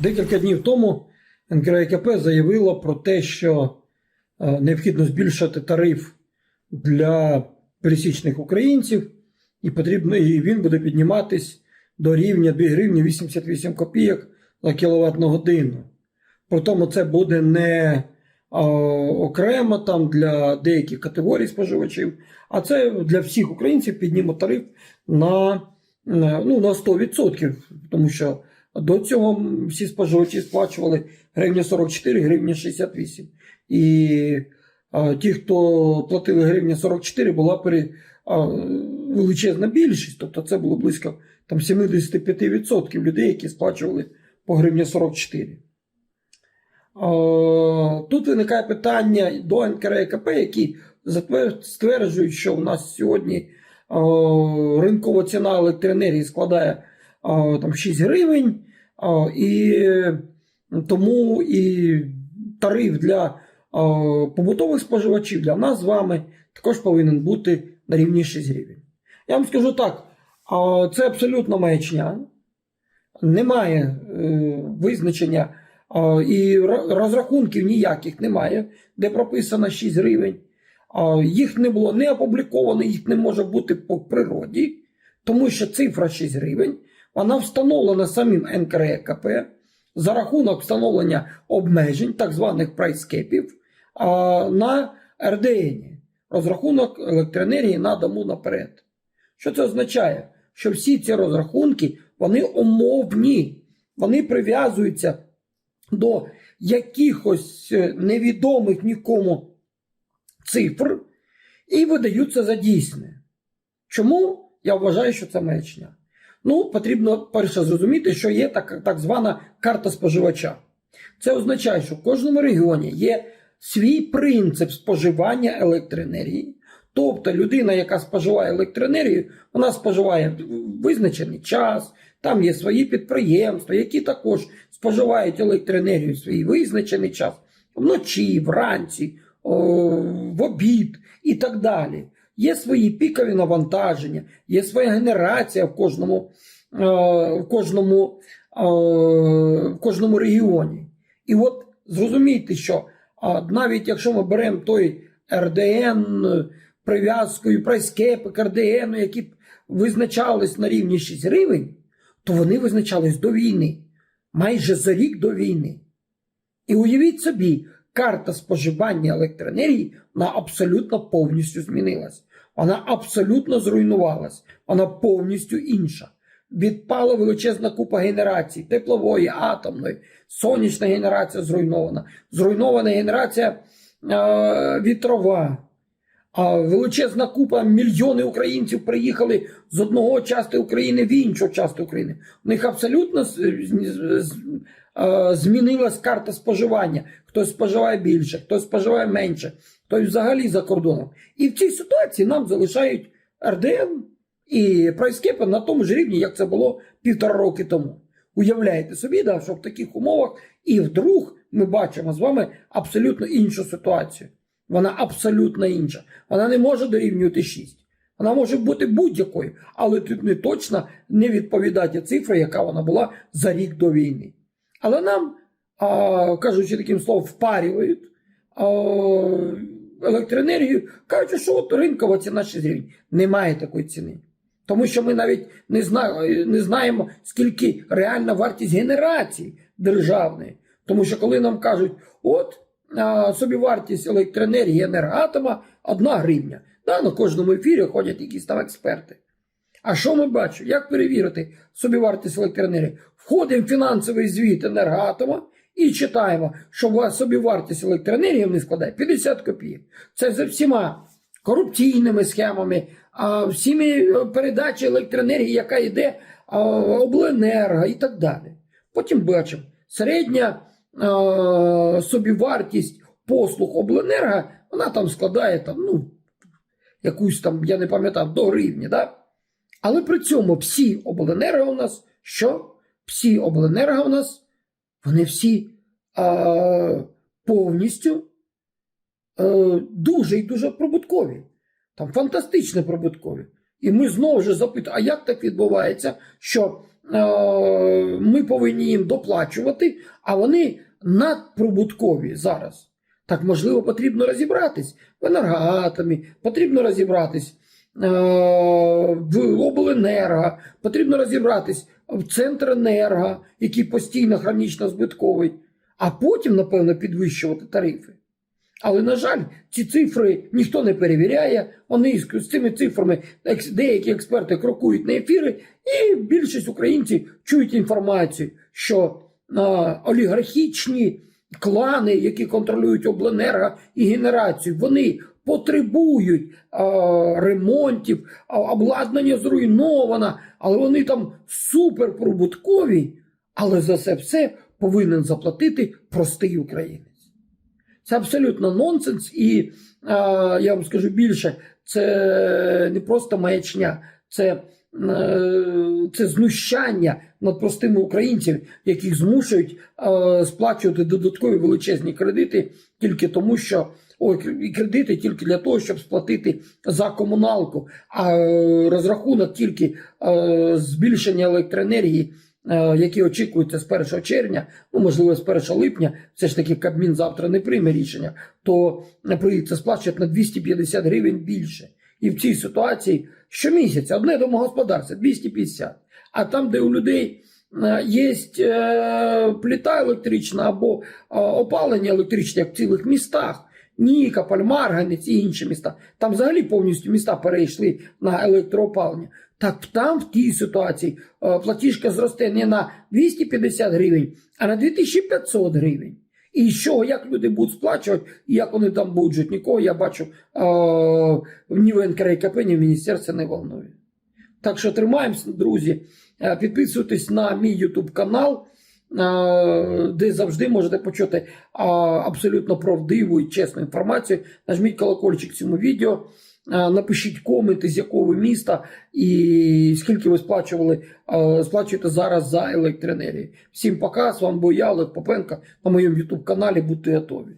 Декілька днів тому НКРКП заявило про те, що е, необхідно збільшити тариф для пересічних українців, і потрібно, і він буде підніматись до рівня 2 гривні 88 копійок за кіловат на годину. При тому це буде не а, окремо там для деяких категорій споживачів, а це для всіх українців підніме тариф на, на, ну, на 100%, тому що до цього всі споживачі сплачували гривня 44, гривня 68. І а, ті, хто платили гривня 44, була пере, а, величезна більшість. Тобто це було близько там, 75% людей, які сплачували по гривні 44. А, Тут виникає питання до НКРЕКП, які стверджують, що у нас сьогодні а, ринкова ціна електроенергії складає там 6 гривень, і тому і тариф для побутових споживачів для нас з вами також повинен бути на рівні 6 гривень. Я вам скажу так, це абсолютно маячня. Немає е, визначення і розрахунків ніяких немає, де прописано 6 гривень. Їх не було не опубліковано, їх не може бути по природі, тому що цифра 6 гривень вона встановлена самим НКРЕКП за рахунок встановлення обмежень, так званих прайскепів, на РДН. Розрахунок електроенергії на дому наперед. Що це означає? Що всі ці розрахунки вони умовні, вони прив'язуються до якихось е, невідомих нікому цифр і видаються за дійсне. Чому я вважаю, що це маячня? Ну, потрібно перше зрозуміти, що є так, так звана карта споживача. Це означає, що в кожному регіоні є свій принцип споживання електроенергії. Тобто людина, яка споживає електроенергію, вона споживає визначений час, там є свої підприємства, які також споживають електроенергію в свій визначений час вночі, вранці, о, в обід і так далі. Є свої пікові навантаження, є своя генерація в кожному, е, в кожному, е, в кожному регіоні. І от зрозумійте, що навіть якщо ми беремо той РДН прив'язкою, прайскепи к РДН, які визначались на рівні 6 гривень, то вони визначались до війни, майже за рік до війни. І уявіть собі, карта споживання електроенергії вона абсолютно повністю змінилась. Вона абсолютно зруйнувалась. Вона повністю інша. Відпала величезна купа генерацій, теплової, атомної, сонячна генерація зруйнована, зруйнована генерація е, вітрова. А величезна купа, мільйони українців приїхали з одного частини України в іншу частину України. У них абсолютно змінилась карта споживання. Хтось споживає більше, хтось споживає менше, хтось взагалі за кордоном. І в цій ситуації нам залишають РДН і прайскепи на тому ж рівні, як це було півтора роки тому. Уявляєте собі, да, що в таких умовах і вдруг ми бачимо з вами абсолютно іншу ситуацію. Вона абсолютно інша. Вона не може дорівнювати 6. Вона може бути будь-якою, але тут не точно не відповідає цифра, яка вона була за рік до війни. Але нам, кажучи таким словом, впарюють електроенергію, кажучи, що от ринкова ціна 6 гривень. Немає такої ціни. Тому що ми навіть не, зна, не знаємо, скільки реальна вартість генерації державної. Тому що коли нам кажуть, от а, собівартість електроенергії енергоатома 1 гривня. Да, на кожному ефірі ходять якісь там експерти. А що ми бачимо? Як перевірити собівартість електроенергії? Входимо в фінансовий звіт енергоатома і читаємо, що ва- собівартість електроенергії в складає 50 копійок. Це за всіма корупційними схемами, а, всіми е, передачі електроенергії, яка йде обленерго і так далі. Потім бачимо, середня а, собівартість послуг обленерго, вона там складає там, ну, якусь там, я не пам'ятаю, до гривні. Да? Але при цьому всі обленерго у нас що? Всі обленерго у нас, вони всі а, повністю а, дуже і дуже прибуткові. Там фантастично прибуткові. І ми знову ж запитуємо, а як так відбувається, що ми повинні їм доплачувати, а вони надприбуткові зараз. Так, можливо, потрібно розібратись в енергоатомі, потрібно розібратись е, в обленерго, потрібно розібратись в Центренерго, який постійно хронічно збитковий, а потім, напевно, підвищувати тарифи. Але, на жаль, ці цифри ніхто не перевіряє. Вони з з цими цифрами деякі експерти крокують на ефіри, і більшість українців чують інформацію, що е, олігархічні клани, які контролюють обленерго і генерацію, вони потребують е, ремонтів, а обладнання зруйновано, але вони там суперприбуткові, але за це все повинен заплатити простий українець. Це абсолютно нонсенс, і е, я вам скажу більше, це не просто маячня, це, е, це знущання над простими українцями, яких змушують е, сплачувати додаткові величезні кредити тільки тому, що ой, і кредити тільки для того, щоб сплатити за комуналку, а е, розрахунок тільки е, збільшення електроенергії. е, Які очікуються з 1 червня, ну можливо, з 1 липня, все ж таки Кабмін завтра не прийме рішення, то е, прийдеться сплачувати на 250 гривень більше. І в цій ситуації щомісяця одне домогосподарство 250. А там, де у людей е, є е, плита електрична або е, опалення електричне, як в цілих містах, Нікополь, Марганець і інші міста, там взагалі повністю міста перейшли на електроопалення. Так там в тій ситуації платіжка зросте не на 250 гривень, а на 2500 гривень. І чого, як люди будуть сплачувати, як вони там будуть жити, нікого я бачу ні в НКРКП, ні в міністерстві не волнує. Так що тримаємося, друзі. Е, Підписуйтесь на мій YouTube канал, е, де завжди можете почути е, абсолютно правдиву і чесну інформацію. Нажміть колокольчик цьому відео. Напишіть коменти, з якого ви міста і скільки ви сплачували, сплачуєте зараз за електроенергію. Всім пока, з вами був я, Олег Попенко, на моєму YouTube каналі. Будьте готові.